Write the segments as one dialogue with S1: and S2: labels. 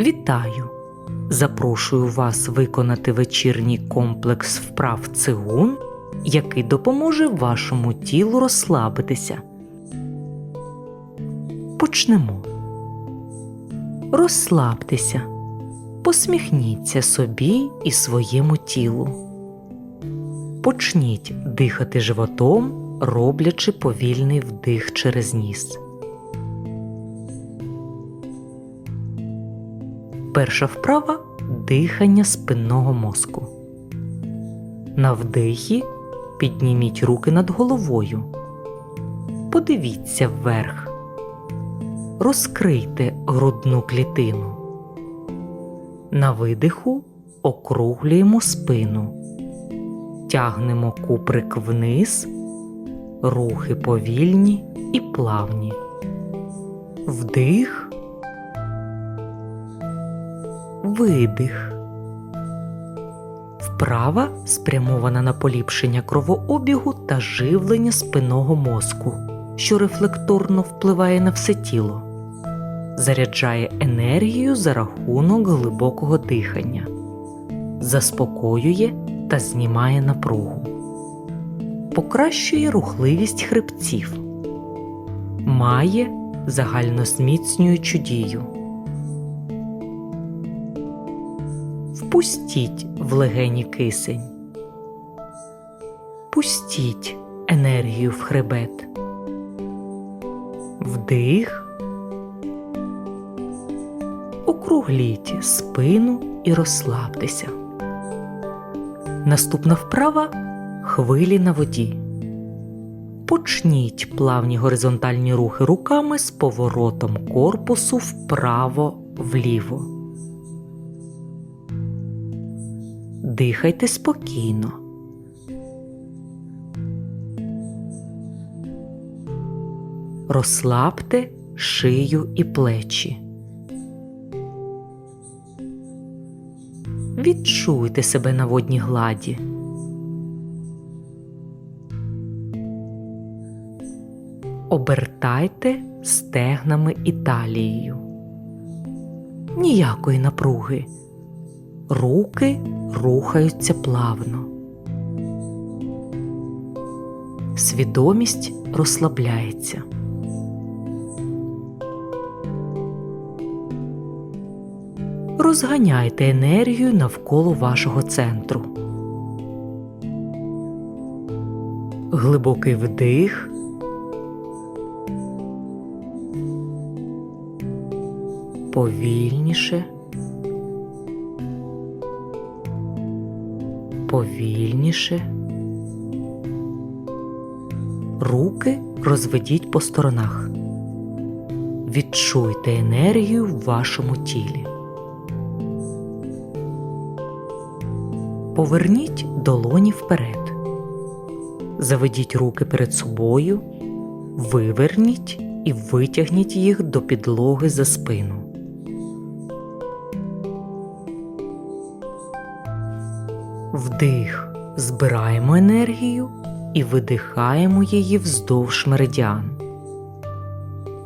S1: Вітаю! Запрошую вас виконати вечірній комплекс вправ цигун, який допоможе вашому тілу розслабитися. Почнемо. Розслабтеся, посміхніться собі і своєму тілу. Почніть дихати животом, роблячи повільний вдих через ніс. Перша вправа дихання спинного мозку. На вдихі підніміть руки над головою. Подивіться вверх. Розкрийте грудну клітину. На видиху округлюємо спину. Тягнемо куприк вниз, рухи повільні і плавні. Вдих. Видих. Вправа спрямована на поліпшення кровообігу та живлення спинного мозку, що рефлекторно впливає на все тіло, заряджає енергію за рахунок глибокого дихання, заспокоює та знімає напругу, покращує рухливість хребців, має загальнозміцнюючу дію. Впустіть в легені кисень. Пустіть енергію в хребет. Вдих. Округліть спину і розслабтеся. Наступна вправа хвилі на воді. Почніть плавні горизонтальні рухи руками з поворотом корпусу вправо-вліво. Дихайте спокійно. Розслабте шию і плечі. Відчуйте себе на водній гладі. Обертайте стегнами і талією. Ніякої напруги. Руки рухаються плавно. Свідомість розслабляється. Розганяйте енергію навколо вашого центру. Глибокий вдих. Повільніше. Повільніше. Руки розведіть по сторонах. Відчуйте енергію в вашому тілі. Поверніть долоні вперед. Заведіть руки перед собою, виверніть і витягніть їх до підлоги за спину. Вдих. Збираємо енергію і видихаємо її вздовж меридіан.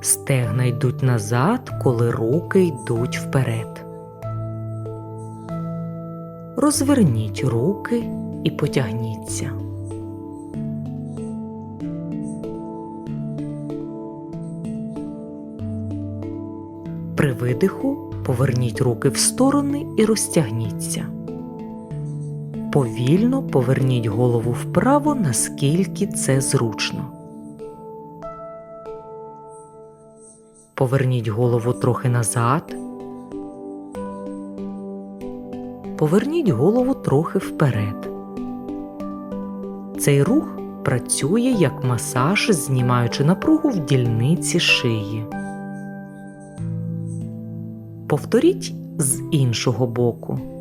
S1: Стегна йдуть назад, коли руки йдуть вперед. Розверніть руки і потягніться. При видиху поверніть руки в сторони і розтягніться. Повільно поверніть голову вправо, наскільки це зручно. Поверніть голову трохи назад. Поверніть голову трохи вперед. Цей рух працює як масаж, знімаючи напругу в дільниці шиї. Повторіть з іншого боку.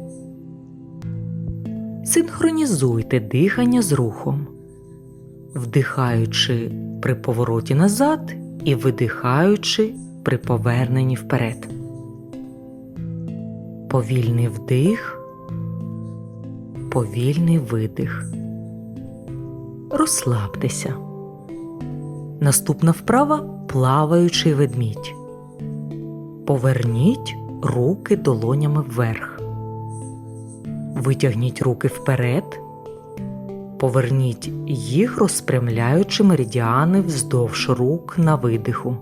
S1: Синхронізуйте дихання з рухом, вдихаючи при повороті назад і видихаючи при поверненні вперед. Повільний вдих, повільний видих. Розслабтеся. Наступна вправа плаваючий ведмідь. Поверніть руки долонями вверх. Витягніть руки вперед. Поверніть їх, розпрямляючи меридіани вздовж рук на видиху.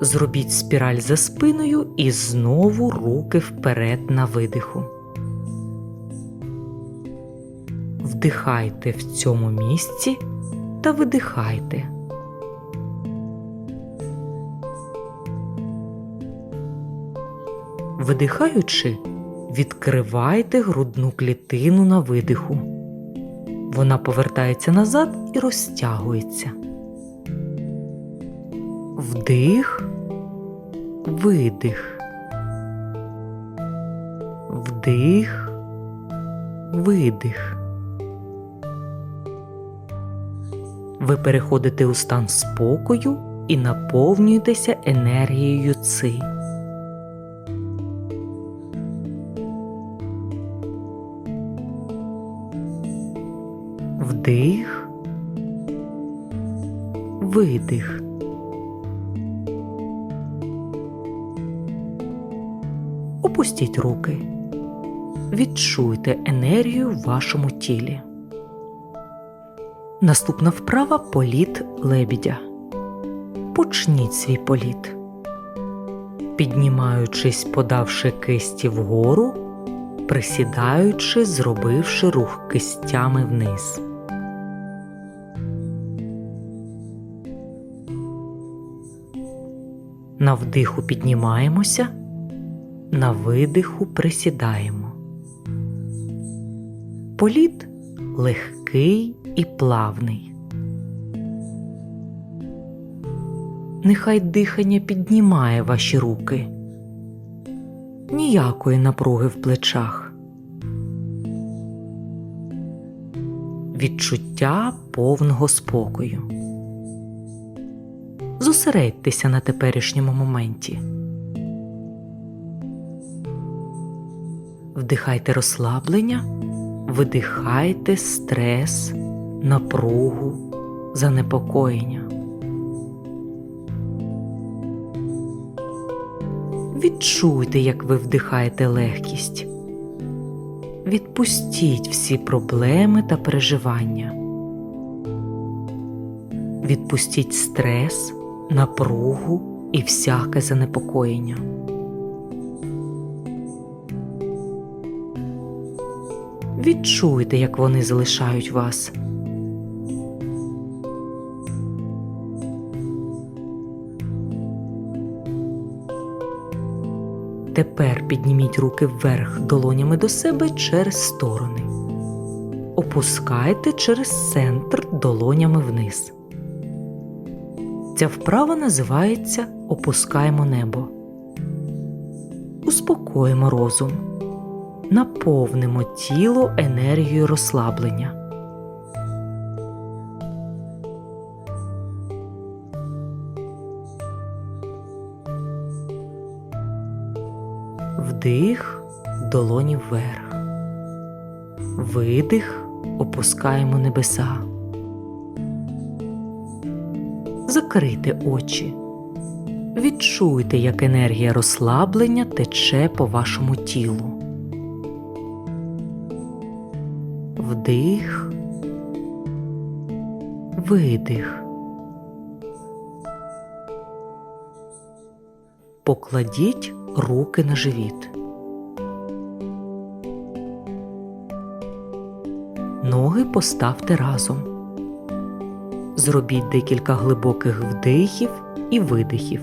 S1: Зробіть спіраль за спиною і знову руки вперед на видиху. Вдихайте в цьому місці та видихайте. Видихаючи, відкривайте грудну клітину на видиху. Вона повертається назад і розтягується. Вдих, видих. Вдих, видих. Ви переходите у стан спокою і наповнюєтеся енергією ци. Вдих, видих. Опустіть руки. Відчуйте енергію в вашому тілі. Наступна вправа політ лебідя. Почніть свій політ. Піднімаючись, подавши кисті вгору, присідаючи, зробивши рух кистями вниз. На вдиху піднімаємося, на видиху присідаємо. Політ легкий і плавний. Нехай дихання піднімає ваші руки, ніякої напруги в плечах. Відчуття повного спокою. Зосередьтеся на теперішньому моменті. Вдихайте розслаблення, видихайте стрес, напругу, занепокоєння. Відчуйте, як ви вдихаєте легкість. Відпустіть всі проблеми та переживання. Відпустіть стрес, напругу і всяке занепокоєння. Відчуйте, як вони залишають вас. Тепер підніміть руки вверх долонями до себе через сторони. Опускайте через центр долонями вниз. Ця вправа називається Опускаємо небо. Успокоїмо розум. Наповнимо тіло енергією розслаблення. Вдих долоні вверх. Видих опускаємо небеса. Закрийте очі. Відчуйте, як енергія розслаблення тече по вашому тілу. Вдих, видих. Покладіть руки на живіт. Ноги поставте разом. Зробіть декілька глибоких вдихів і видихів.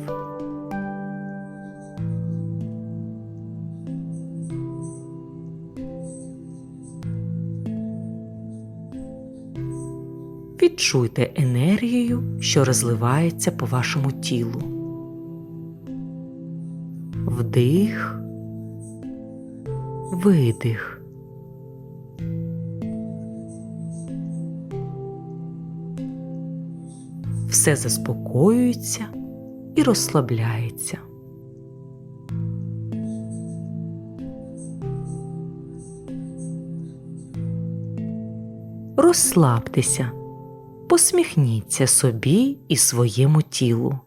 S1: Відчуйте енергію, що розливається по вашому тілу. Вдих, видих. Все заспокоюється і розслабляється. Розслабтеся, посміхніться собі і своєму тілу.